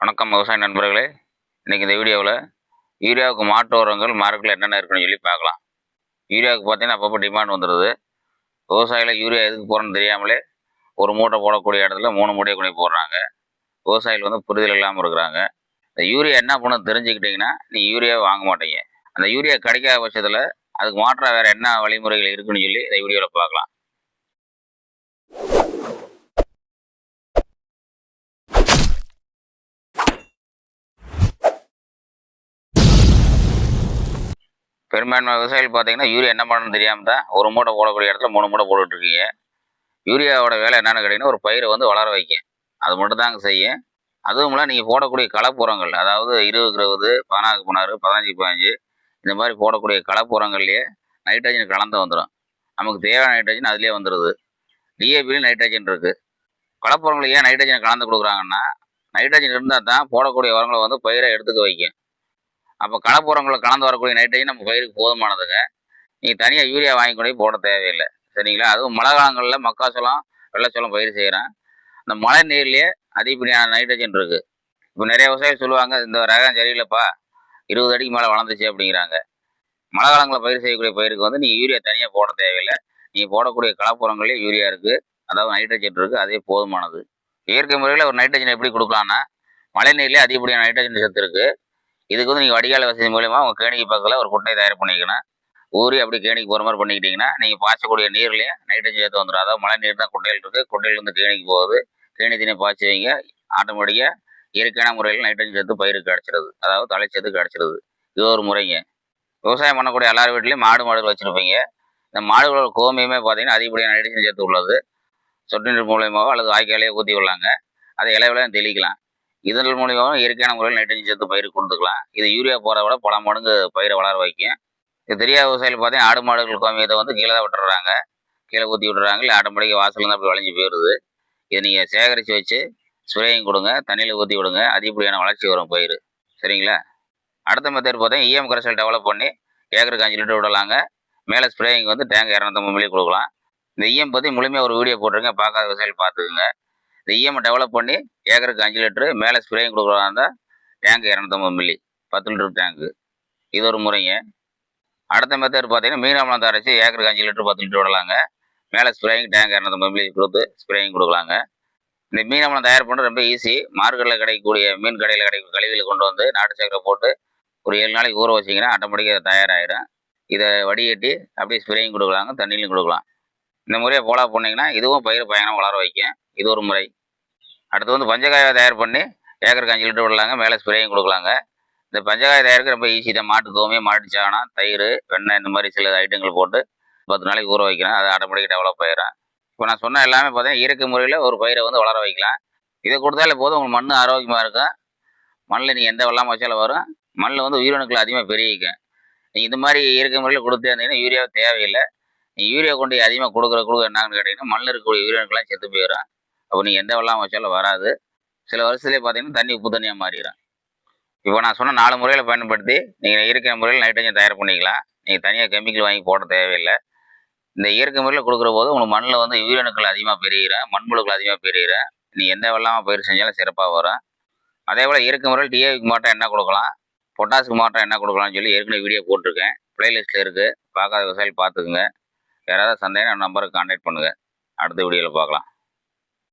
வணக்கம் விவசாய நண்பர்களே. இன்றைக்கி இந்த வீடியோவில் யூரியாவுக்கு மாட்டு உரங்கள் மார்க்கெட்டில் என்னென்ன இருக்குன்னு சொல்லி பார்க்கலாம். யூரியாவுக்கு பார்த்தீங்கன்னா அப்பப்போ டிமாண்ட் வந்துடுது விவசாயியில் யூரியா எதுக்கு போகிறோன்னு தெரியாமலே ஒரு மூட்டை போடக்கூடிய இடத்துல மூணு மூட்டையை கொண்டு போடுறாங்க. விவசாயிகள் வந்து புரிதல் இல்லாமல் இருக்கிறாங்க. இந்த யூரியா என்ன பண்ண தெரிஞ்சுக்கிட்டிங்கன்னா நீ யூரியாவை வாங்க மாட்டீங்க. அந்த யூரியா கிடைக்காத பட்சத்தில் அதுக்கு மாற்றாக வேறு என்ன வழிமுறைகள் இருக்குன்னு சொல்லி இந்த வீடியோவில் பார்க்கலாம். பெரும்பான்மை விவசாயிகள் பார்த்தீங்கன்னா யூரியா என்ன பண்ணணும்னு தெரியாமல் தான் ஒரு மூட்டை போடக்கூடிய இடத்துல மூணு மூட்டை போட்டுட்டு இருக்கீங்க யூரியாவோட வேலை என்னென்னு கேட்டிங்கன்னா ஒரு பயிரை வந்து வளர வைக்கும் அது மட்டும் தாங்க செய்யும். அதுவும் இல்லை நீங்கள் போடக்கூடிய கலப்புரங்கள் அதாவது இருபதுக்கு இருபது பதினாறு பதினாறு பதினஞ்சு பதினஞ்சு இந்த மாதிரி போடக்கூடிய கலப்புரங்கள்லேயே நைட்ரஜன் கலந்து வந்துடும் நமக்கு தேவையான நைட்ரஜன் அதுலேயே வந்துடுது டிஏபிலையும் நைட்ரஜன் இருக்குது கலப்புரங்களை ஏன் நைட்ரஜன் கலந்து கொடுக்குறாங்கன்னா நைட்ரஜன் இருந்தால் தான் போடக்கூடிய உரங்களை வந்து பயிரை எடுத்துக்க வைக்கும். அப்போ கலப்புறங்களை கலந்து வரக்கூடிய நைட்ரஜன் நம்ம பயிருக்கு போதுமானதுங்க. நீங்கள் தனியாக யூரியா வாங்கி கொண்டு போய் போட தேவையில்லை. சரிங்களா? அதுவும் மழை காலங்களில் மக்காச்சோளம் வெள்ளச்சோளம் பயிர் செய்கிறேன் அந்த மழை நீர்லேயே அதிகப்படியான நைட்ரஜன் இருக்குது இப்போ நிறைய விவசாயிகள் சொல்லுவாங்க இந்த ரகம் சரியில்லைப்பா. இருபது அடிக்கு மேலே வளர்ந்துச்சு அப்படிங்கிறாங்க. மழை காலங்களில் பயிர் செய்யக்கூடிய பயிருக்கு வந்து நீங்கள் யூரியா தனியாக போட தேவையில்லை. நீங்கள் போடக்கூடிய கலப்புறங்கள்லேயே யூரியா இருக்குது அதாவது நைட்ரஜன் இருக்குது அதே போதுமானது. இயற்கை முறையில் ஒரு நைட்ரஜன் எப்படி கொடுக்கலான்னா மழை நீர்லேயே அதிகப்படியான நைட்ரஜன் சத்து இருக்குது இதுக்கு வந்து நீங்கள் வடிகால் வசதி மூலயமா உங்கள் கேணிக்கு பக்கத்தில் ஒரு குட்டையை தயார் பண்ணிக்கணும் ஊறி அப்படி கேணிக்கு போகிற மாதிரி பண்ணிக்கிட்டிங்கன்னா நீங்கள் பாய்ச்சக்கூடிய நீர்லேயே நைட்ரஜன் சேர்த்து வந்துடும் அதாவது மழை நீர் தான் குட்டையில் இருக்குது குட்டையிலேருந்து கேணிக்கு போகுது. கேணி தண்ணி பாய்ச்சுவீங்க ஆட்டோமேட்டிக்காக இயற்கையான முறையில் நைட்ரஜன் சேர்த்து பயிருக்கு கிடச்சிருது அதாவது தலைச்சத்து கிடச்சிருது இது ஒரு முறைங்க. விவசாயம் பண்ணக்கூடிய எல்லார் வீட்லேயும் மாடு மாடுகள் வச்சுருப்பீங்க. இந்த மாடுகளோட கோமியமே பார்த்தீங்கன்னா அதிகப்படியான நைட்ரஜன் சேர்த்து உள்ளது. சொட்டு நீர் மூலயமாவோ அல்லது வாய்க்காலையோ ஊற்றி விடலாங்க. அதை இலைவிலையும் தெளிக்கலாம். இதன் மூலியமாக இயற்கையான முறையில் நைட்ரஜன் சேர்த்து பயிர் கொடுத்துக்கலாம். இது யூரியா போகிறத விட பல மடங்கு பயிரை வளர வைக்கும். இது தெரியாத விவசாயிகள் பார்த்தீங்கன்னா ஆடு மாடுகள் கோமியத்தை வந்து கீழே தான் விட்டுறாங்க. கீழே ஊற்றி விட்டுறாங்க. இல்லை ஆட்டோமேட்டிக்காக வாசலில் தான் அப்படி வளைஞ்சு போயிடுது. இதை நீங்கள் சேகரித்து வச்சு ஸ்ப்ரேயும் கொடுங்க தண்ணியில் ஊற்றி விடுங்க. அதிகப்படியான வளர்ச்சி வரும் பயிர் சரிங்களா? அடுத்த மெத்தட் பார்த்தீங்கன்னா இஎம் கரைசல் டெவலப் பண்ணி ஏக்கருக்கு அஞ்சு லிட்டர் விடலாங்க. மேலே ஸ்ப்ரேயிங் வந்து டேங்க் இரநூத்தம்பது மில்லி கொடுக்கலாம். இந்த இஎம் பற்றி முழுமையாக ஒரு வீடியோ போட்டிருக்கேன். பார்க்காத விவசாயிகள் பார்த்துக்குங்க. இந்த இஎம்ஐ டெவலப் பண்ணி ஏக்கருக்கு அஞ்சு லிட்டரு மேலே ஸ்ப்ரேயும் கொடுக்குறதா இருந்தால் டேங்க் இரநூத்தம்பது மில்லி பத்து லிட்டர் டேங்க்கு இது ஒரு முறைங்க. அடுத்த மெத்தட் பார்த்தீங்கன்னா மீனாமலம் தரைச்சி ஏக்கருக்கு அஞ்சு லிட்டர் பத்து லிட்டர் விடலாங்க. மேலே ஸ்ப்ரேயிங் டேங்க் இரநூத்தம்பது மில்லி கொடுத்து ஸ்ப்ரேயிங் கொடுக்கலாங்க. இந்த மீன் தயார் பண்ணுறது ரொம்ப ஈஸி மார்க்கெட்டில் கிடைக்கக்கூடிய மீன் கடையில் கிடைக்கும் கழிவுகளை கொண்டு வந்து நாட்டு சக்கரை போட்டு ஒரு ஏழு நாளைக்கு ஊற வச்சிங்கன்னா ஆட்டோமேட்டிக்காக தயாராகிடும் இதை வடிகட்டி அப்படியே ஸ்ப்ரேயும் கொடுக்கலாங்க தண்ணியிலையும் கொடுக்கலாம். இந்த முறையை ஃபாலோ பண்ணிங்கன்னா இதுவும் பயிர் பயணம் வளர வைக்கும். இது ஒரு முறை. அடுத்து வந்து பஞ்சகாயை தயார் பண்ணி ஏக்கருக்கு அஞ்சு லிட்டர் விடலாங்க. மேலே ஸ்ப்ரேயும் கொடுக்கலாங்க. இந்த பஞ்சகாய தயாரிக்க ரொம்ப ஈஸி தான். மாட்டு கோமியம் மாட்டு சாணம் தயிர் வெண்ணெய் இந்த மாதிரி சில ஐட்டங்கள் போட்டு பத்து நாளைக்கு ஊற வைக்கிறேன். அது ஆட்டோமேட்டிக்காக டெவலப் ஆயிடும் இப்போ நான் சொன்ன எல்லாமே பார்த்தீங்கன்னா இயற்கை முறையில் ஒரு பயிரை வந்து வளர வைக்கலாம். இதை கொடுத்தாலே போதும். உங்களுக்கு மண் ஆரோக்கியமாக இருக்கும். மண்ணில் நீங்கள் எந்த வெள்ளாமல் வச்சாலும் வரும். மண்ணில் வந்து உயிரணுக்கள் அதிகமாக பெருகிக்கும். நீங்கள் இது மாதிரி இயற்கை முறையில் கொடுத்தே இருந்தீங்கன்னா யூரியா தேவையில்லை. நீங்கள் யூரியா கொண்டு அதிகமாக கொடுக்குற கொடுக்க என்னன்னு கேட்டிங்கன்னா மண்ணில் இருக்கக்கூடிய உயிரணுக்கெல்லாம் செத்து போயிடும் அப்போ நீங்கள் எந்த வெள்ளாமை வச்சாலும் வராது. சில வருஷத்துலேயே பார்த்தீங்கன்னா தண்ணி உப்பு தண்ணியாக மாறிடும் இப்போ நான் சொன்ன நாலு முறையில் பயன்படுத்தி நீங்கள் இயற்கை முறையில் நைட்ரஜன் தயார் பண்ணிக்கலாம். நீங்கள் தனியாக கெமிக்கல் வாங்கி போட தேவையில்லை. இந்த இயற்கை முறையில் கொடுக்குற போது உங்களுக்கு மண்ணில் வந்து உயிரணுக்கள் அதிகமாக பெருகிறேன் மண்புழுக்கள் அதிகமாக பெருகிறேன் நீ எந்த வெள்ளாமல் பயிர் செஞ்சாலும் சிறப்பாக வரும். அதே போல் இயற்கை முறையில் டிஏவிக்கு மாட்டம் என்ன கொடுக்கலாம்? பொட்டாசுக்கு மாட்டம் என்ன கொடுக்கலாம்னு சொல்லி ஏற்கனவே வீடியோ போட்டிருக்கேன். ப்ளேலிஸ்ட்டில் இருக்குது பார்க்காத விவசாயி பார்த்துக்குங்க. யாராவது சந்தேகம் நம்பருக்கு கான்டாக்ட் பண்ணுங்கள் அடுத்த வீடியோவில் பார்க்கலாம்.